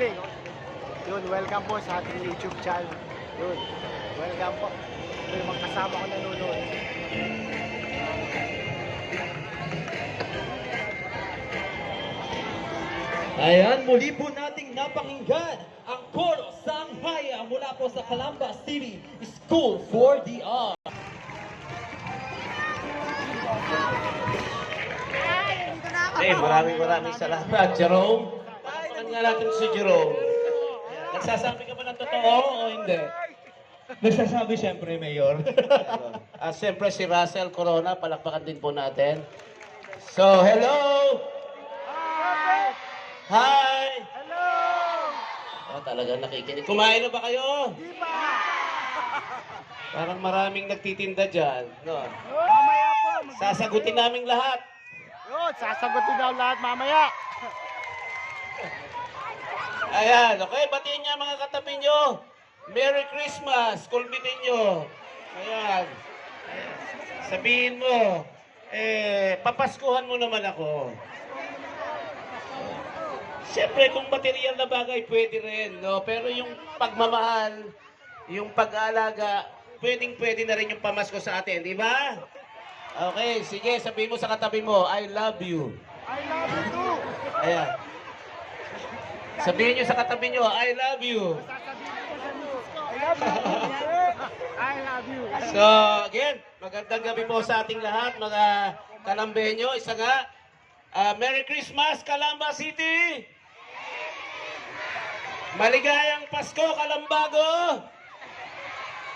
Galing. Yun, welcome po sa ating YouTube channel. Yun, welcome po. Ito yung mga kasama ko nanonood. Ayan, muli po nating napakinggan ang Koro Sanghaya mula po sa Calamba City School for the Arts. Eh, maraming maraming salamat, Jerome. Nga natin si Jerome. Nagsasabi ka ba ng totoo o hindi? Nagsasabi siyempre, Mayor. At siyempre si Russell Corona, palakpakan din po natin. So, hello! Hi! Hello! Oh, talagang nakikinig. Kumain na ba kayo? Di ba? Parang maraming nagtitinda dyan. No? Mamaya po. Sasagutin naming lahat. Yun, sasagutin daw lahat mamaya. Ayan, okay, batiin niya mga katabi nyo. Merry Christmas, kulbitin nyo. Ayan. Sabihin mo, eh, papaskuhan mo naman ako. Siyempre, kung material na bagay, pwede rin, no? Pero yung pagmamahal, yung pag-aalaga, pwedeng pwede na rin yung pamasko sa atin, di ba? Okay, sige, sabihin mo sa katabi mo, I love you. I love you too. Ayan. Sabihin nyo sa katabi nyo, I love you. I love you. I love you. So, again, magandang gabi po sa ating lahat, mga kalambenyo. Isa nga, ah, Merry Christmas, Calamba City! Maligayang Pasko, Kalambago!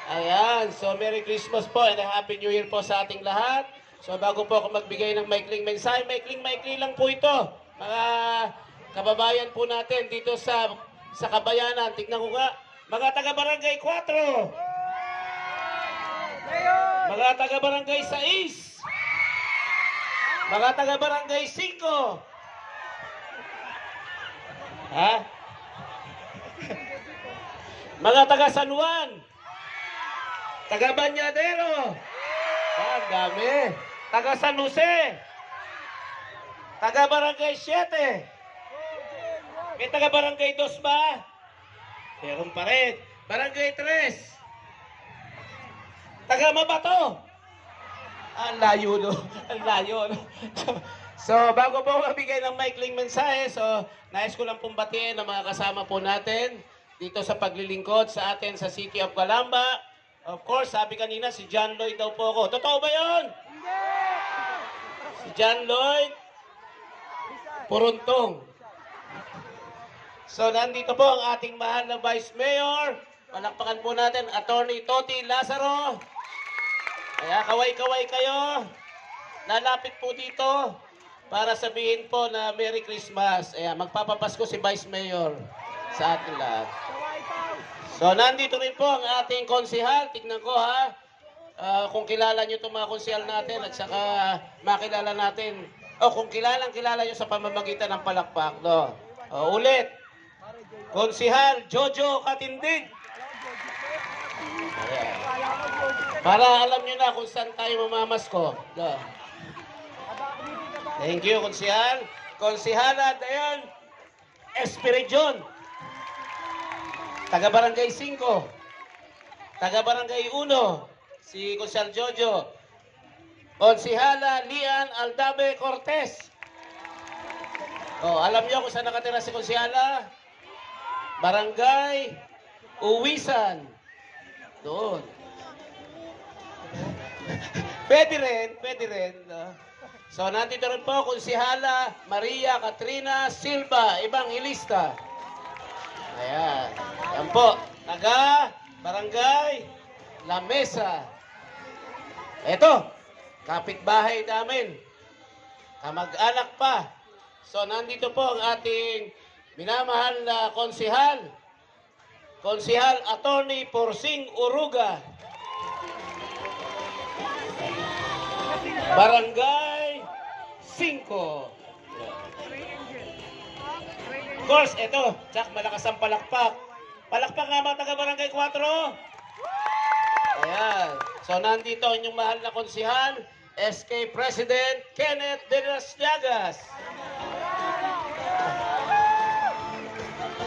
Ayan, so Merry Christmas po and a Happy New Year po sa ating lahat. So bago po ako magbigay ng maikling mensahe, maikling-maikli lang po ito. Mga kababayan po natin dito sa sa Kabayanan. Tignan ko nga, mga taga-barangay 4. Mga taga-barangay 6. Mga taga-barangay 5. Ha? Mga taga San Juan. Taga Banyadero. Ah, dami. Taga San Jose. Taga Barangay 7. May taga Barangay 2 ba? Meron pa rin. Barangay 3. Taga Mabato. Ang layo, no? Ang layo, no? So, bago po mabigay ng maikling mensahe, so, nais ko lang pong batiin ang mga kasama po natin dito sa paglilingkod sa atin sa City of Calamba. Of course, sabi kanina, si John Lloyd daw po ako. Totoo ba yun? Si John Lloyd, Puruntong. So, nandito po ang ating mahal na Vice Mayor. Palakpakan po natin, Attorney Toti Lazaro. Kaya kaway-kaway kayo. Lalapit po dito para sabihin po na Merry Christmas. Ayan, magpapapasko si Vice Mayor sa ating lahat. So, nandito rin po ang ating konsihal. Tignan ko ha. Ah, kung kilala nyo itong mga konsihal natin at saka makilala natin. O, kung kilalang kilala nyo sa pamamagitan ng palakpak. No? O, ulit. Konsihal Jojo Katindig. Para alam nyo na kung saan tayo mamamasko. No? Thank you, Konsihal. Konsihala Dayan Espirijon. Taga Barangay 5. Taga Barangay 1. Si Konsihal Jojo. Konsihala Lian Aldabe Cortez. Oh, alam niyo kung saan nakatira si Konsihala? Barangay Uwisan. Doon. Pwede rin, pwede rin. So, nandito rin po kung si Hala Maria Katrina Silva, ibang ilista. Ayan. Yan po. Taga Barangay La Mesa. Ito, kapitbahay namin. Kamag-anak pa. So, nandito po ang ating minamahal na konsihal. Konsihal Attorney Porsing Uruga. Barangay 5. Of course, ito, Jack, malakas ang palakpak. Palakpak nga mga taga Barangay 4. Ayan. So, nandito ang inyong mahal na konsihal, SK President Kenneth De Las Llagas.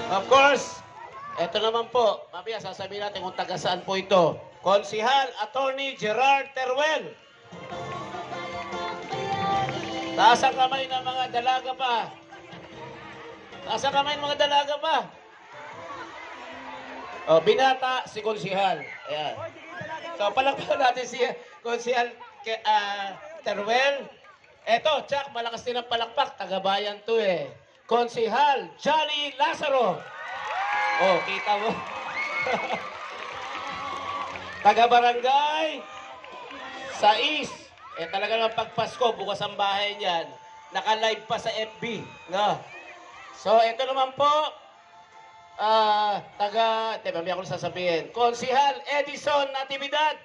Of course, eto naman po, mamaya sasabihin natin kung taga saan po ito. Konsihal Attorney Gerard Teruel. Taas ang kamay ng mga dalaga pa. Taas ang kamay ng mga dalaga pa. Oh, binata si Konsihal. Ayan. So, palakpakan natin si Konsihal ke- ah, Teruel. Eto, Chuck, malakas din ang palakpak. Tagabayan to eh. Konsihal Johnny Lazaro. Oh, kita mo. Taga-barangay sa East. Eh talaga naman pagpasko, bukas ang bahay niyan. Naka-live pa sa FB. No? So, ito naman po, ah, taga, teka, may ako sasabihin. Konsihal Edison Natividad.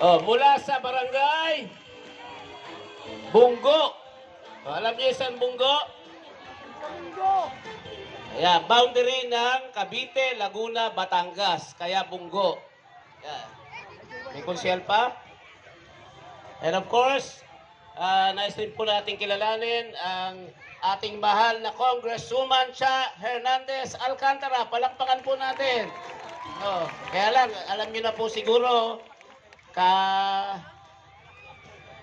Oh, mula sa barangay Bunggo. Oh, alam niyo saan Bunggo? Ayan, boundary ng Cavite, Laguna, Batangas. Kaya Bunggo. Ayan. May konsehal pa? And of course, ah, nais din po natin kilalanin ang ating mahal na Congresswoman Cha Hernandez Alcantara. Palakpakan po natin. Oh, kaya lang, alam niyo na po siguro, ka,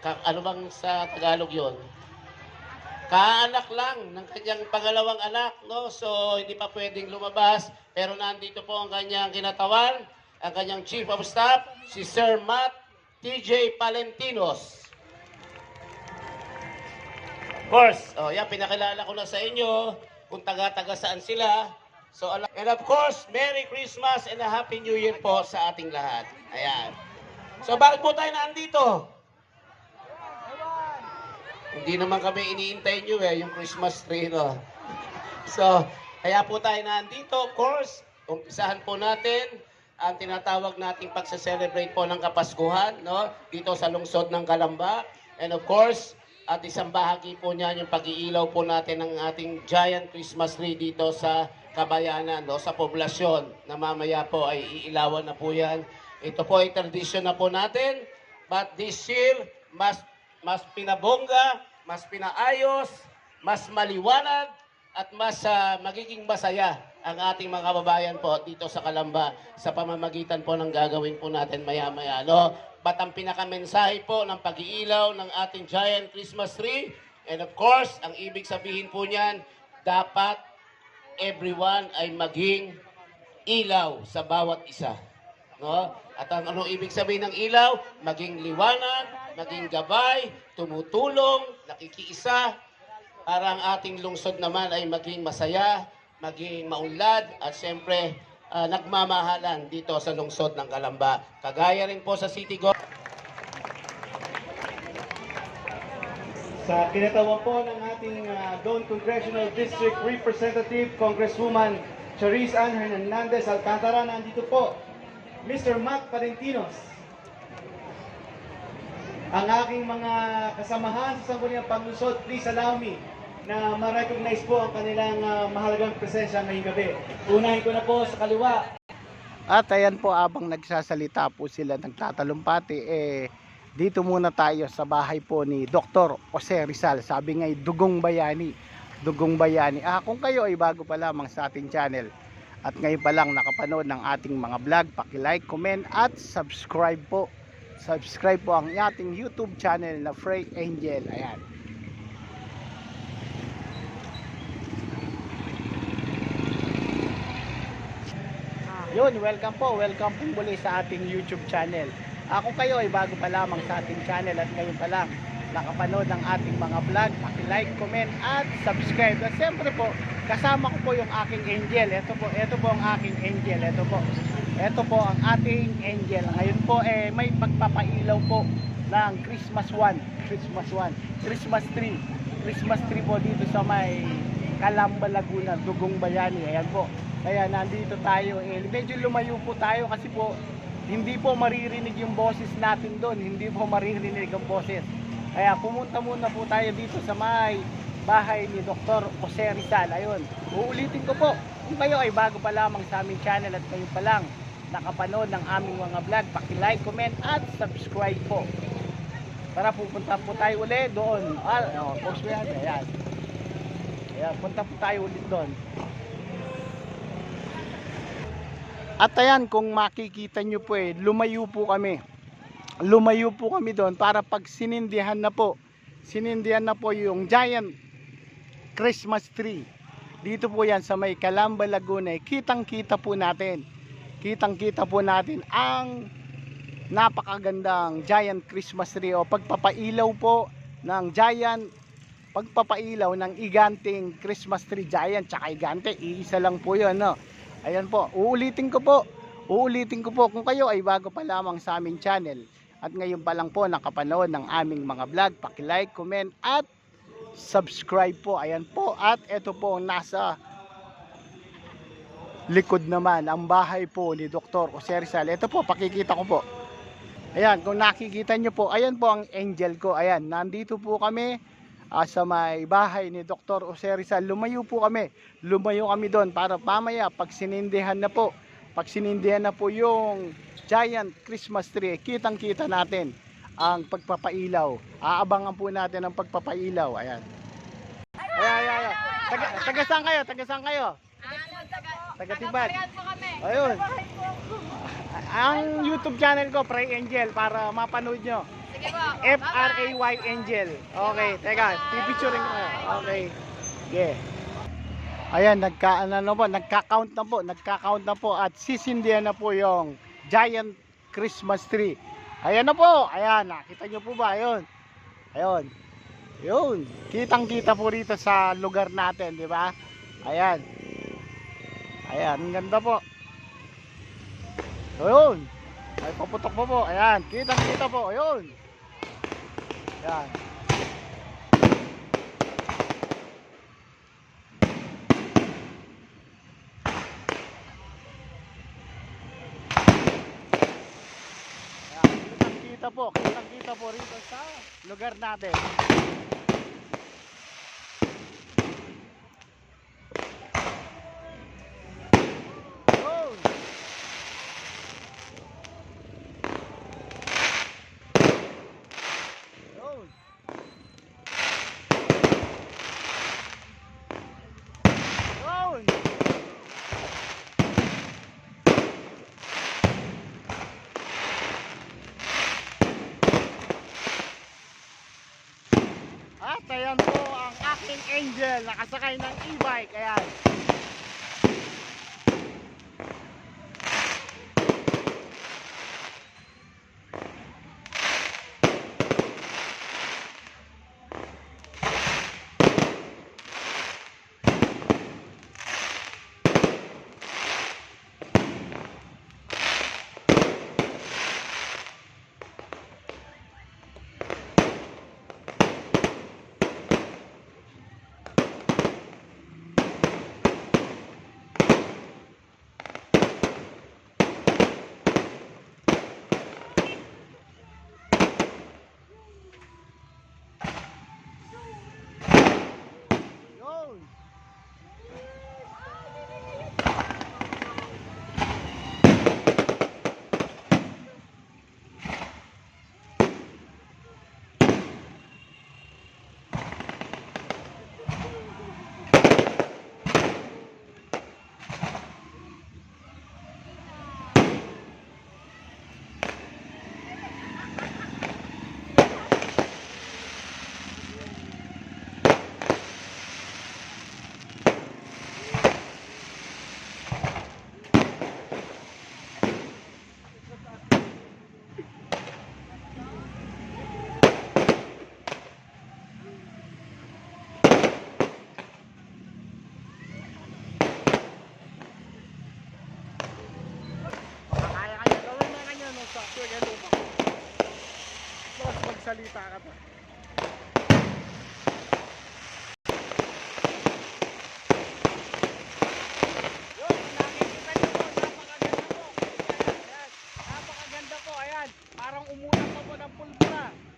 ka ano bang sa Tagalog yon? Kaanak lang ng kanyang pangalawang anak, no? So, hindi pa pwedeng lumabas. Pero nandito po ang kanyang kinatawan, ang kanyang Chief of Staff, si Sir Matt TJ Palentinos. Of course, oh, yan, pinakilala ko na sa inyo kung taga-taga saan sila. So, and of course, Merry Christmas and a Happy New Year po sa ating lahat. Ayan. So, bakit po tayo nandito? Hindi naman kami iniintay nyo eh, yung Christmas tree, no? So, kaya po tayo nandito, of course, umpisahan po natin ang tinatawag nating pagsa-celebrate po ng Kapaskuhan, no? Dito sa lungsod ng Kalamba. And of course, at isang bahagi po niyan yung pag-iilaw po natin ng ating giant Christmas tree dito sa Kabayanan, no? Sa poblasyon na mamaya po ay iilawan na po yan. Ito po ay tradisyon na po natin. But this year, mas mas pinabongga, mas pinaayos, mas maliwanag, at mas ah, magiging masaya ang ating mga kababayan po dito sa Kalamba sa pamamagitan po ng gagawin po natin maya-maya. No? Ba't ang pinakamensahe po ng pag-iilaw ng ating giant Christmas tree? And of course, ang ibig sabihin po niyan, dapat everyone ay maging ilaw sa bawat isa. No? At ang ano ibig sabihin ng ilaw? Maging liwanag, maging gabay, tumutulong, nakikiisa, para ang ating lungsod naman ay maging masaya, maging maunlad, at siyempre, ah, nagmamahalan dito sa lungsod ng Kalamba. Kagaya rin po sa City Go. Sa kinatawan po ng ating uh, Don Congressional District Representative, Congresswoman Charisse Ann Hernandez Alcantara, nandito po, Mr. Matt Palentinos. Ang aking mga kasamahan sa Sangguniang Panglusod, please allow me na ma-recognize po ang kanilang uh, mahalagang presensya ngayong gabi. Unahin ko na po sa kaliwa, At ayan po, abang nagsasalita po sila, nagtatalumpati, eh, dito muna tayo sa bahay po ni Dr. Jose Rizal. Sabi nga, Dugong Bayani. Dugong Bayani. Ah, kung kayo ay bago pa lamang sa ating channel at ngayon pa lang nakapanood ng ating mga vlog, paki-like, comment at subscribe po. Subscribe po ang ating YouTube channel na Frey Angel. Ayan. Yun, welcome po. Welcome po muli sa ating YouTube channel. Kung kayo ay bago pa lamang sa ating channel at ngayon pa lang nakapanood ng ating mga vlog, paki-like, comment at subscribe. At siyempre po, kasama ko po yung aking angel. Ito po, ito po ang aking angel. Ito po. Ito po ang ating angel. Ngayon po eh may pagpapailaw po ng Christmas one, Christmas one, Christmas tree. Christmas tree po dito sa may Calamba, Laguna, Dugong Bayani. Ayan po. Kaya nandito tayo. Eh, medyo lumayo po tayo kasi po hindi po maririnig yung boses natin doon. Hindi po maririnig ang boses. Kaya pumunta muna po tayo dito sa may bahay ni Dr. Jose Rizal. Ayun, uulitin ko po. Kung kayo ay bago pa lamang sa aming channel at kayo pa lang nakapanood ng aming mga vlog, paki-like, comment at subscribe po. Tara, pupunta po tayo uli doon. Ah, oh, post yan. Ayan. Ayan, punta po tayo ulit doon. At ayan, kung makikita nyo po eh, lumayo po kami. Lumayo po kami doon para pag sinindihan na po, sinindihan na po yung giant Christmas tree. Dito po yan sa may Calamba, Laguna. eh, Kitang kita po natin. Kitang kita po natin ang napakagandang giant Christmas tree o pagpapailaw po ng giant pagpapailaw ng iganting Christmas tree. Giant tsaka igante iisa lang po yun no? Ayan po uulitin ko po uulitin ko po kung kayo ay bago pa lamang sa aming channel. At ngayon pa lang po nakapanood ng aming mga vlog paki-like, comment at subscribe po. Ayan po at ito po nasa likod naman ang bahay po ni Dr. Jose Rizal ito po pakikita ko po Ayan, kung nakikita nyo po, ayan po ang angel ko. Ayan, nandito po kami ah, sa may bahay ni Dr. Jose Rizal. Lumayo po kami. Lumayo kami doon para pamaya pag sinindihan na po, pag sinindihan na po yung giant Christmas tree, kitang-kita natin ang pagpapailaw. Aabangan po natin ang pagpapailaw. Ayan. Ayan, ayan, ayan. Taga, taga saan kayo? Taga saan kayo? Taga Tibad. Ayun. Ang YouTube channel ko, Pray Angel, para mapanood nyo. Sige po. F-R-A-Y Angel. Okay, teka, pipicturing ko. Okay. Yeah. Ayan, nagka, ano na po, nagka-count na po, nagka-count na po at sisindihan na po yung giant Christmas tree. Ayan na po, ayan, nakita nyo po ba? Ayun. Ayun. Yun. Kitang-kita po rito sa lugar natin, di ba? Ayan. Ayan, ang ganda po. Ayun. Ay, paputok po po. Ayan, kitang-kita po. Ayun. Ayan. Ayan, kitang-kita po. Kitang-kita po rito sa lugar natin. Ayun. Ayun. Ayun. At ayan po ang aking angel nakasakay ng e-bike. Ayan. Yun. Kaya kanya gawin mo kanya no sa kuya lupa. Tapos magsalita ka pa.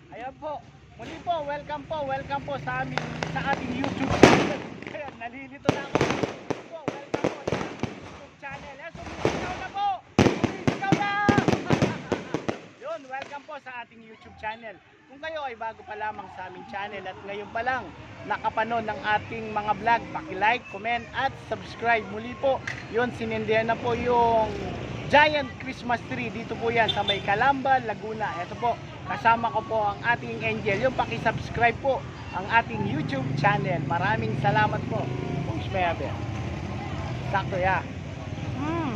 Ayan po. Muli po, welcome po, welcome po sa amin, sa ating YouTube channel. Ayan, nalilito na ako. Muli po, welcome po sa ating YouTube channel. Ayan, sumisigaw na po. Sumisigaw na! Yun, welcome po sa ating YouTube channel. Kung kayo ay bago pa lamang sa aming channel at ngayon pa lang nakapanood ng ating mga vlog, paki-like, comment at subscribe. Muli po, yun sinindihan na po yung Giant Christmas Tree. Dito po yan sa may Calamba, Laguna. Ito po, kasama ko po ang ating angel. Yung paki-subscribe po ang ating YouTube channel. Maraming salamat po. Kung smayabe. Sakto ya. Mm.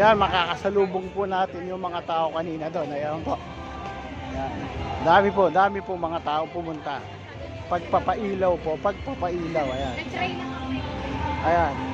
Yan, makakasalubong po natin yung mga tao kanina doon. Ayan po. Yan. Dami po, dami po mga tao pumunta. Pagpapailaw po, pagpapailaw. Ayan. Ayan.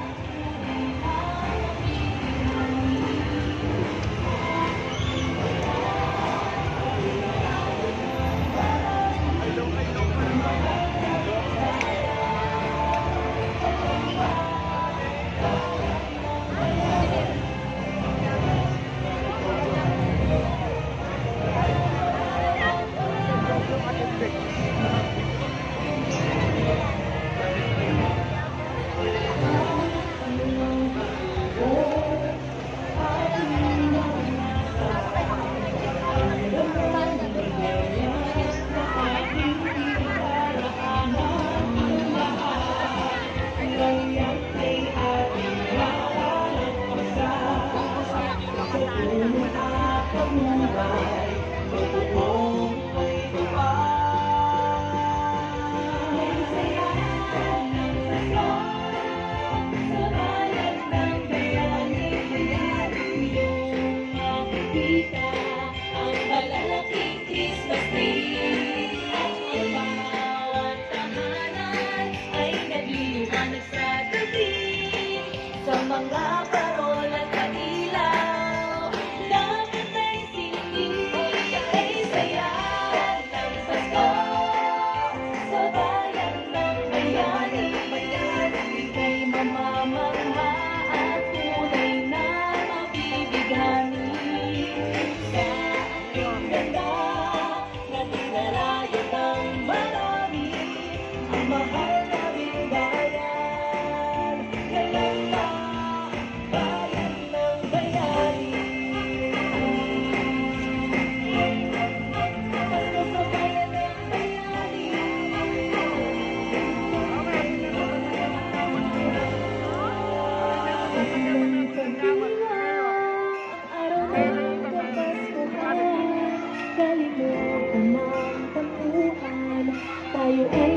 Kapaskuhan